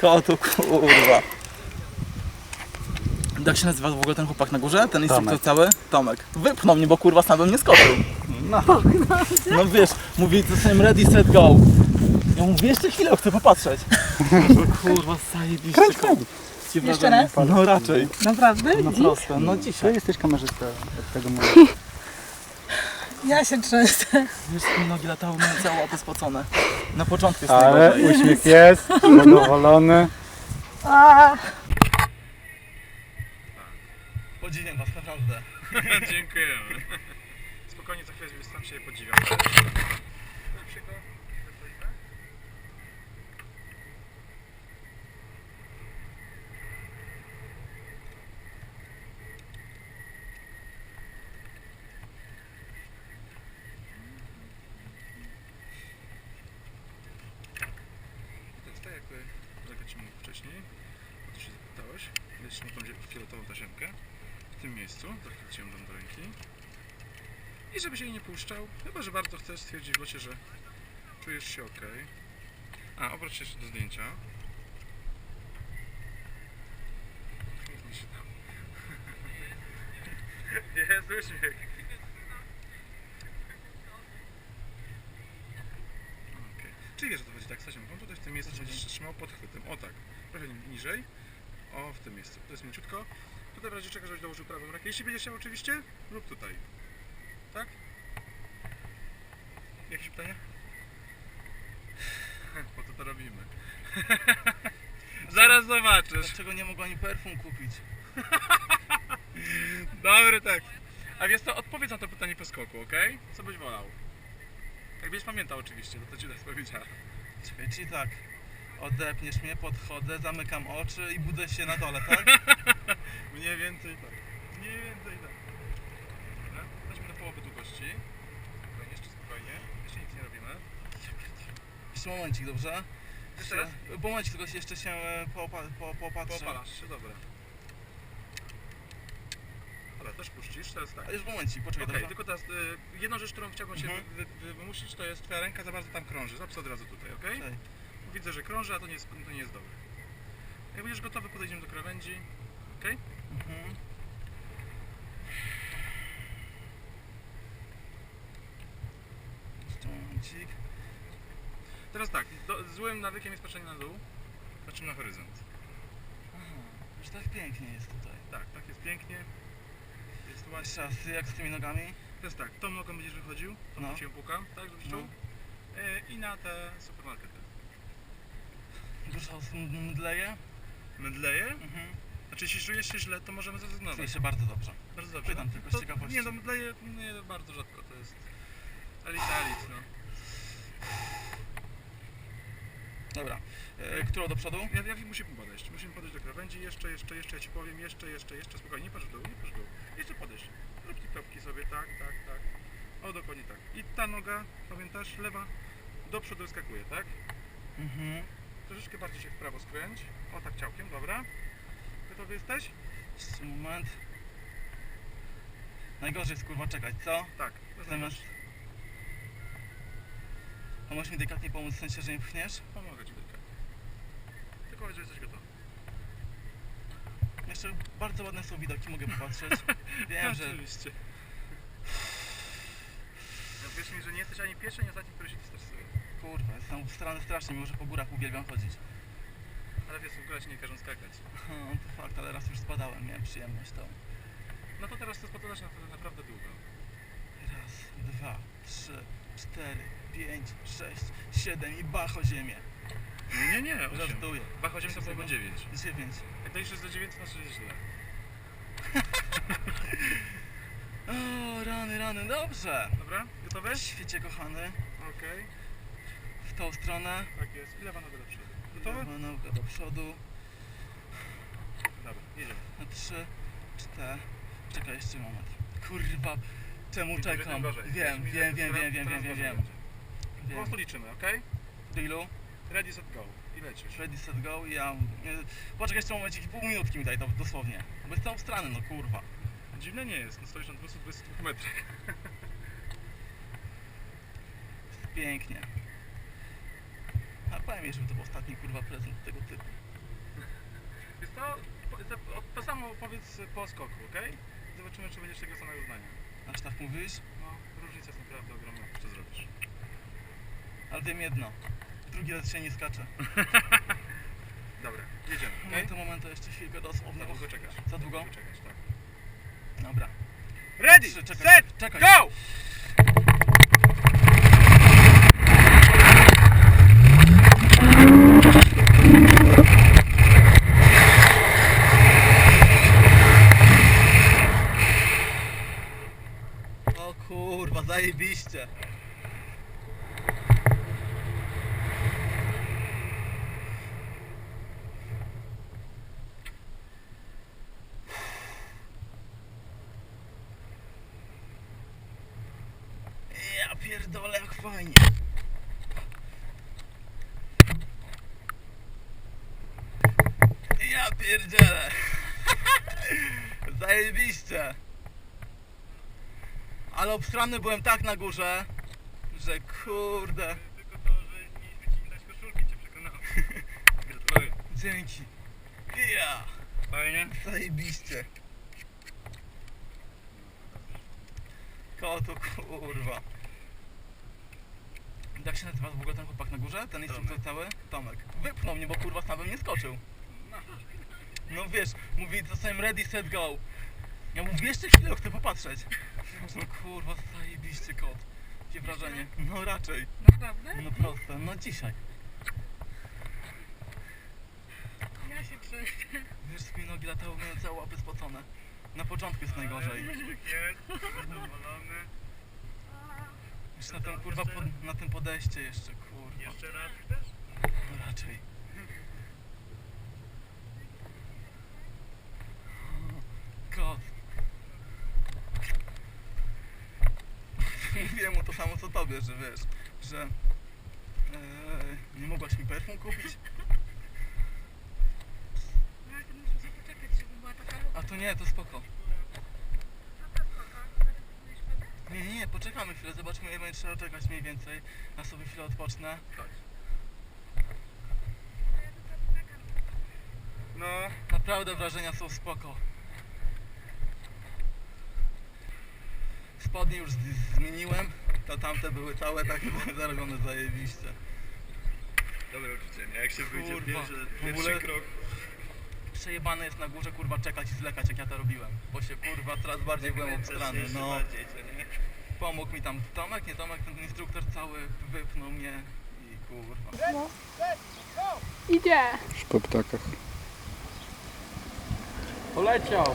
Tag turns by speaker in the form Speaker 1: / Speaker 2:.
Speaker 1: Kotu, kurwa. Jak się nazywa w ogóle ten chłopak na górze? Ten instruktor
Speaker 2: Tomek.
Speaker 1: cały? Tomek. Wypchnął mnie, bo kurwa sam bym nie skoczył.
Speaker 2: No,
Speaker 1: No wiesz, mówi, zostałem ready, set, go. Ja mówię, jeszcze chwilę, chcę popatrzeć. kurwa, zajebiście.
Speaker 2: kręć, kręć.
Speaker 1: Ci
Speaker 3: Jeszcze
Speaker 1: wrażenie?
Speaker 3: raz?
Speaker 1: No raczej.
Speaker 3: Naprawdę?
Speaker 1: No proste, no
Speaker 2: Ty
Speaker 1: dzisiaj.
Speaker 2: jesteś kamerzysta od tego mówię.
Speaker 3: Ja się trzęsę.
Speaker 1: Wiesz, mi nogi latały, miałem całe łapy spocone. Na początku jest
Speaker 2: Ale
Speaker 1: najgorzej.
Speaker 2: uśmiech jest, zadowolony.
Speaker 3: A,
Speaker 1: Podziwiam was, naprawdę.
Speaker 4: Dziękujemy. Spokojnie, za chwilę sam się podziwiam. Lepszego To jest tak jakby, jak Ci mówił wcześniej, o to się zapytałeś, będziesz miał tą zie- fioletową tasiemkę w tym miejscu, zachwyciłem dam do ręki. I żeby się jej nie puszczał, chyba że bardzo chcesz stwierdzić w locie, że czujesz się ok. A, obróć się do zdjęcia. Jest uśmiech. Okej. Czyli wiesz, o to chodzi tak z tasiemką. W tym miejscu będziesz trzymał pod chwytem. O tak. Trochę niżej. O, w tym miejscu. To jest mięciutko. Tutaj w razie czego, żebyś dołożył prawą rękę. Jeśli będziesz chciał oczywiście, lub tutaj. Tak? Jakieś pytania? Po to to robimy. Zaraz zobaczysz.
Speaker 1: Dlaczego nie mogła ani perfum kupić?
Speaker 4: Dobry tak. A więc to odpowiedz na to pytanie po skoku, ok? Co byś wolał? Jak będziesz pamiętał oczywiście, bo to ci teraz powiedziałem.
Speaker 1: Czyli tak. Odepniesz mnie, podchodzę, zamykam oczy i budzę się na dole, tak?
Speaker 4: Mniej więcej tak. Mniej więcej tak. Dobra, Weźmy do połowy długości. Spokojnie, jeszcze spokojnie. Jeszcze nic nie robimy.
Speaker 1: Jeszcze momencik, dobrze?
Speaker 4: Jeszcze raz?
Speaker 1: Momencik, tylko się jeszcze się e, poopa- po, popatrzę.
Speaker 4: Popalasz się, dobra. Dobra, też puścisz, teraz tak.
Speaker 1: A już momencik, poczekaj,
Speaker 4: Okej, tylko teraz y, jedną rzecz, którą chciałbym się
Speaker 1: Mhm.
Speaker 4: wy, wy, wymusić, to jest twoja ręka za bardzo tam krąży. Zapis od razu tutaj, ok?
Speaker 1: Okej.
Speaker 4: Widzę, że krąży, a to nie jest, to nie jest dobre. Jak będziesz gotowy, podejdziemy do krawędzi. Ok?
Speaker 1: Mhm. Momencik.
Speaker 4: Teraz tak, do, złym nawykiem jest patrzenie na dół. Patrzymy na horyzont.
Speaker 1: Aha, już tak pięknie jest tutaj.
Speaker 4: Tak, tak jest pięknie. Jest ładnie.
Speaker 1: Jeszcze raz, jak z tymi nogami?
Speaker 4: Teraz tak, tą nogą będziesz wychodził, tą
Speaker 1: No.
Speaker 4: cię pukam, tak, żebyś
Speaker 1: No.
Speaker 4: Y, I na te supermarkety.
Speaker 1: Dużo mdleje?
Speaker 4: Mydleje?
Speaker 1: Mhm.
Speaker 4: Znaczy, jeśli czujesz się źle, to możemy
Speaker 1: Czuję
Speaker 4: zrezygnować.
Speaker 1: się bardzo dobrze.
Speaker 4: Bardzo dobrze.
Speaker 1: Pytam tylko z
Speaker 4: to,
Speaker 1: ciekawości.
Speaker 4: Nie, no mydleje nie, bardzo rzadko, to jest elita elit, no.
Speaker 1: Dobra. E, którą do przodu?
Speaker 4: Jak, jak musimy podejść? Musimy podejść do krawędzi, jeszcze, jeszcze, jeszcze, ja Ci powiem, jeszcze, jeszcze, jeszcze, spokojnie, nie patrz w dół, nie patrz w dół. Jeszcze podejść. Rób kropki sobie, tak, tak, tak. O, dokładnie tak. I ta noga, pamiętasz, lewa, do przodu skakuje, tak?
Speaker 1: Mhm.
Speaker 4: Troszeczkę bardziej się w prawo skręć. O, tak ciałkiem, dobra. Gotowy jesteś?
Speaker 1: Moment. Najgorzej jest kurwa czekać, co?
Speaker 4: Tak.
Speaker 1: Zamiast... A możesz mi delikatnie pomóc w sensie, że nie pchniesz?
Speaker 4: Pomogę Ci tylko. Tylko powiedz, że jesteś gotowy.
Speaker 1: Jeszcze bardzo ładne są widoki, mogę popatrzeć. Wiem, że...
Speaker 4: Oczywiście. No wierz mi, że nie jesteś ani pierwszy, ani ostatni, który się stresuje.
Speaker 1: Kurwa, jestem strany strasznie, mimo że po górach uwielbiam chodzić.
Speaker 4: Ale wiesz, w się nie każą skakać.
Speaker 1: Hmm, to fakt, ale raz już spadałem, miałem przyjemność tą.
Speaker 4: No to teraz to spadasz na naprawdę długo.
Speaker 1: Raz, dwa, trzy, cztery, pięć, sześć, siedem i bach o ziemię.
Speaker 4: Nie, nie, osiem.
Speaker 1: Żartuję.
Speaker 4: Bach 8 to byłoby 9.
Speaker 1: Dziewięć.
Speaker 4: Jak dojdziesz do 9, to znaczy, że źle.
Speaker 1: O, rany, rany, dobrze.
Speaker 4: Dobra? Gotowy?
Speaker 1: Świecie kochany,
Speaker 4: Okej.
Speaker 1: w tą stronę.
Speaker 4: Tak jest. I lewa noga do przodu. Gotowy?
Speaker 1: Lewa noga do przodu.
Speaker 4: Dobra, jedziemy.
Speaker 1: Na trzy, cztery. Czekaj jeszcze moment. Kurwa, czemu
Speaker 4: Widzę,
Speaker 1: czekam? Wiem, wiem, wiem, wiem, wiem, wiem, wiem,
Speaker 4: będzie. Po
Speaker 1: wiem.
Speaker 4: prostu liczymy, okej?
Speaker 1: Do ilu?
Speaker 4: Ready, set, go. I lecisz.
Speaker 1: Ready, set, go i ja... Poczekaj jeszcze momencik, pół minutki mi daj dosłownie. Bo jest tą stronę, no kurwa.
Speaker 4: Dziwne nie jest, no stoisz na 222 metrach.
Speaker 1: Pięknie. A powiem przynajmniej, żeby to był ostatni kurwa prezent tego typu.
Speaker 4: Jest to, to, to samo powiedz po skoku, okej? Zobaczymy, czy będziesz tego samego zdania.
Speaker 1: Aż tak mówisz?
Speaker 4: No, różnica jest naprawdę ogromna, co zrobisz.
Speaker 1: Ale wiem jedno. Drugi raz się nie skacze.
Speaker 4: Dobra, jedziemy,
Speaker 1: No i to moment to jeszcze chwilkę dosłownie.
Speaker 4: Za długo czekasz.
Speaker 1: Za długo?
Speaker 4: Długo czekasz, tak.
Speaker 1: Dobra.
Speaker 4: Ready,
Speaker 1: Trzy, czekaj,
Speaker 4: set,
Speaker 1: czekaj.
Speaker 4: go!
Speaker 1: O kurwa, zajebiście. Ja pierdolę jak fajnie. Ja pierdzielę. Zajebiście. Ale obstrany byłem tak na górze, że kurde.
Speaker 4: Tylko to, że nie dać koszulki, cię przekonało. Gratuluję.
Speaker 1: Dzięki. Ja.
Speaker 4: Fajnie?
Speaker 1: Zajebiście. Kotu kurwa. Jak się nazywa w ogóle ten chłopak na górze? Ten instruktor cały? Tomek. Wypchnął mnie, bo kurwa sam bym nie skoczył. No wiesz, mówi to samym ready, set, go. Ja mówię, jeszcze chwilę, chcę popatrzeć. No kurwa, zajebiście kot. Jakie wrażenie? No raczej.
Speaker 3: Naprawdę?
Speaker 1: No proste, no dzisiaj.
Speaker 3: Ja się trzęsę.
Speaker 1: Wiesz, z mi nogi latały, miałem całe łapy spocone. Na początku jest najgorzej.
Speaker 4: Zadowolony.
Speaker 1: Jeszcze na tym kurwa pod, na tym podejście jeszcze, kurwa.
Speaker 4: Jeszcze raz chcesz?
Speaker 1: No raczej. To samo co tobie, że wiesz, że e, nie mogłaś mi perfum kupić?
Speaker 3: No ale to muszę się poczekać, żeby była taka.
Speaker 1: A to nie, to spoko.
Speaker 3: Wtedy?
Speaker 1: Nie, nie, nie, poczekamy chwilę, zobaczmy ile będzie trzeba czekać mniej więcej. Ja sobie chwilę odpocznę.
Speaker 4: No,
Speaker 1: Naprawdę wrażenia są spoko. Spodnie już zmieniłem, to tamte były całe takie zarobione zajebiście.
Speaker 4: dobre uczucie, nie? Jak się wyjdzie
Speaker 1: Kurwa,
Speaker 4: pierwszy,
Speaker 1: w
Speaker 4: pierwszy
Speaker 1: ogóle-
Speaker 4: krok.
Speaker 1: Przejebane jest na górze kurwa czekać i zlekać jak ja to robiłem. Bo się kurwa coraz bardziej byłem obstrany. No,
Speaker 4: bardziej, co nie?
Speaker 1: pomógł mi tam Tomek, nie Tomek, ten instruktor cały wypnął mnie i kurwa.
Speaker 5: Idzie.
Speaker 2: Już po ptakach.
Speaker 1: Poleciał!